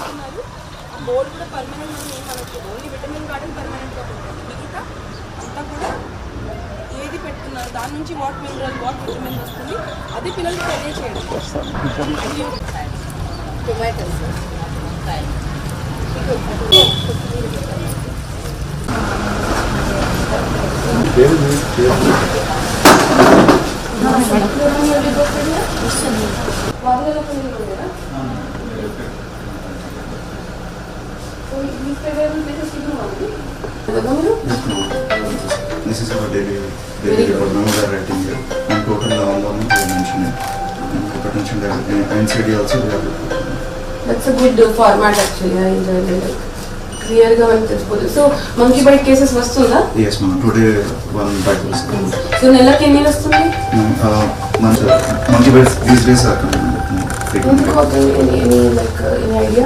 ఇస్తున్నారు ఆ బోర్డు కూడా పర్మనెంట్ ఏం అనట్లేదు ఓన్లీ విటమిన్ గార్డెన్ పర్మనెంట్గా ఉంటుంది మిగతా అంతా కూడా ఏది పెడుతున్నారు దాని నుంచి వాట్ మినరల్ వాట్ విటమిన్ వస్తుంది? అది పిల్లలకి తెలియచేయడం. Tomatoes This is our daily daily report. Now we are writing here. And total all of them we are mentioning. And potential uh, NCD also we are reporting. That's a good format actually I enjoy like క్లియర్గా మనకి తెలిసిపోతుంది so monkey byte cases వస్తుందా Yes, ma'am. Today one bite was. So నెలకి ఎన్ని వస్తుంది Uh, months, monkey bites these days are coming. ఎందుకు frequently. అవుతుంది any any like any idea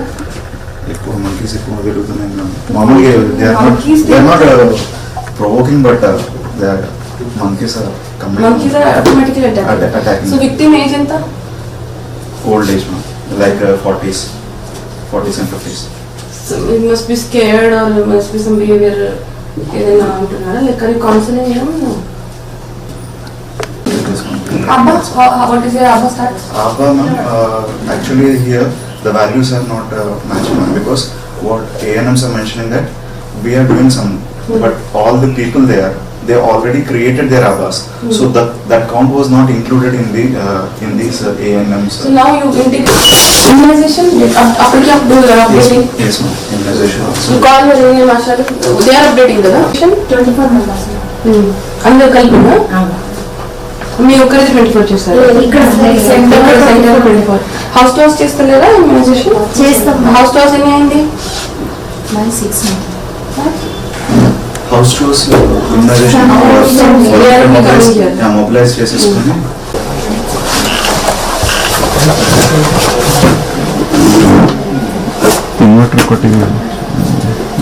ఎక్కువ మంకీస్ ఎక్కువ పెరుగుతున్నాయి మేడం మామూలుగా they are not Monkeys they are not provoking but they are monkeys are monkeys are automatically Atta- attack attacking. So victim age ఎంత old age ma'am like forties forties and fifties it must be scared or must be some behaviour ఏదైనా అంటున్నారా like అది counselling ఏమో అబ్బా what is your అబ్బా starts Abba, ma'am, uh, actually here the values are not uh, matching on because what ANMs are mentioning that we are doing some, mm. but all the people there they already created their Abbas. Mm. So that that count was not included in the uh, in these uh, ANMs. So now you integrate immunization after you update updating. Yes, ma'am. yes ma Immunization also. Call your Indian Marshal. They are updating the Twenty-four months. Hmm. Under Kalpana. Ah. మీ ఒక్కరిది twenty four చేస్తారు twenty four house టాస్ చేస్తలేరా చేస్తాం hours టాస్ ఎన్ని అయింది six here. yeah, mobilized చేసేసుకొని ఇన్వర్టర్ కొట్టి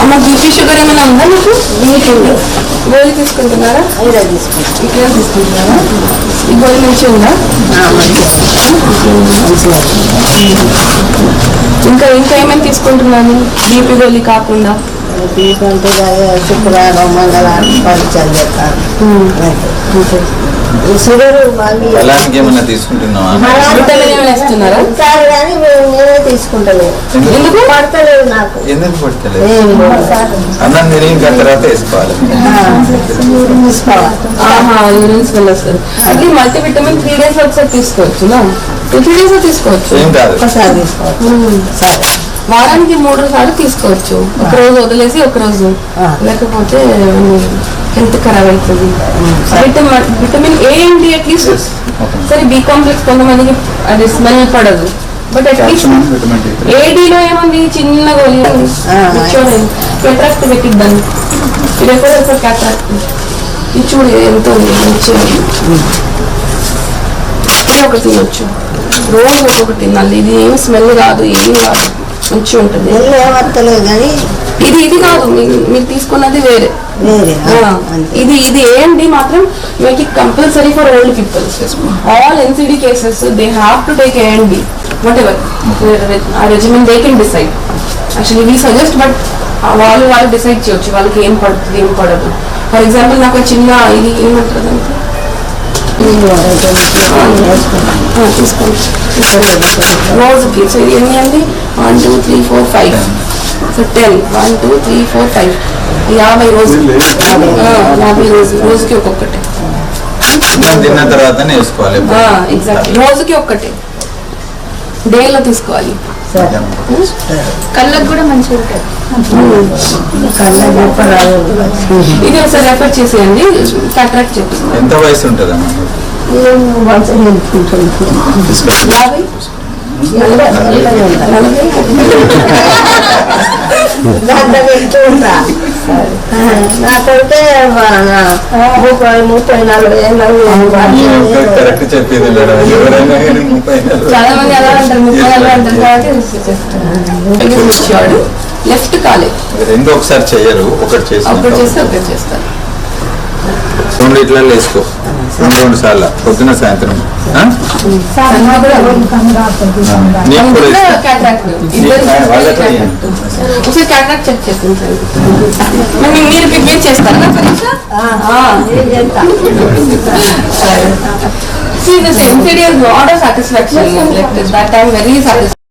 అమ్మ బీపీ షుగర్ ఏమైనా ఉందా మీకు? బీపీ గోళీ తీసుకుంటున్నారా? ఇక్కడ తీసుకుంటున్నారా? ఈ గోళీ మంచిగా ఉందా? ఇంకా ఇంకా ఏమైనా తీసుకుంటున్నాను బీపీ గోళీ కాకుండా? అంటే శుక్రవారం మంగళవారం పరీక్షలు చేస్తారు. షుగర్ వాళ్ళు బలానికి ఏమన్నా తీసుకుంటున్నావా? విటమిన్ ఏమైనా ఇస్తున్నారా ఎందుకు? పడతలేదు నాకు. ఎందుకు పడతలేదు. అన్నం తిరిగిన తర్వాత వేసుకోవాలి. మల్టీ విటమిన్ త్రీ డేస్ ఒకసారి తీసుకోవచ్చు టూ త్రీ డేస్ తీసుకోవచ్చు? ఏం కాదు. ఒకసారి తీసుకోవాలి సరే. వారానికి మూడు సార్లు తీసుకోవచ్చు. ఒక రోజు వదిలేసి ఒక రోజు. లేకపోతే హెల్త్ ఖరాబ్ అవుతుంది. Vitamin vitamin A and D at least సరే బి కాంప్లెక్స్ కొంతమందికి అది స్మెల్ పడదు. బట్ అట్లీస్ట్ ఏడీలో ఏముంది? చిన్న గోళీ కెట్రాక్ట్ పెట్టిద్దాన్ని ఇది ఎక్కడ ఒక కెట్రాక్ట్ ఇది చూడు ఎంతో ఉంది? ఒకటి తినొచ్చు. రోజు ఒక్కొక్కటి తినాలి. ఇది ఏమి స్మెల్ కాదు ఏమి కాదు. మంచిగా ఉంటుంది. కానీ ఇది ఇది కాదు. మీరు తీసుకున్నది వేరే. ఇది ఇది ఏంటి మాత్రం మీకు compulsory for old people all NCD cases they have to take a ever ah regiment they can decide actually we suggest but వాళ్ళు వాళ్ళు డిసైడ్ చేయొచ్చు. వాళ్ళకి ఏం పడుతుంది ఏం పడదు. ఫర్ ఎగ్జాంపుల్ నాకు చిన్న ఇది? ఆ, తీసుకోండి. రోజుకి సో ఇది ఎన్ని అండి? One two three four five so ten one two three four five యాభై రోజు. యాభై రోజు. రోజుకి ఒక్కొక్కటి. తిన్న ఎగ్జాక్ట్ రోజుకి ఒక్కటి. డేలో తీసుకోవాలి సరే కళ్ళకు కూడా మంచిగా ఉంటుంది ఇది ఒకసారి రెఫర్ చేసేయండి కాంట్రాక్ట్ చెప్పిస్తాను ఎంత వయసు ఏం ఉంటా నాకైతే ముప్పై ముప్పై నలభై కరెక్ట్ చెప్పింది మేడం ఎవరైనా కానీ ముప్పై నెలలు. చాలా మంది ఎలా అంటారు ముప్పై నెలలు అంటారు కాబట్టి వచ్చాడు లెఫ్ట్ కాలే. రెండు ఒకసారి చెయ్యరు? ఒకటి చేసి ఒకటి చేస్తే ఒకటి చేస్తారు. ఇట్లా వేసుకో. రెండు రెండు సార్లు పొద్దున సాయంత్రం మరి ప్రిపేర్ చేస్తారా పరీక్ష See, the NCD has lot of satisfaction. Like that time, very satisfaction.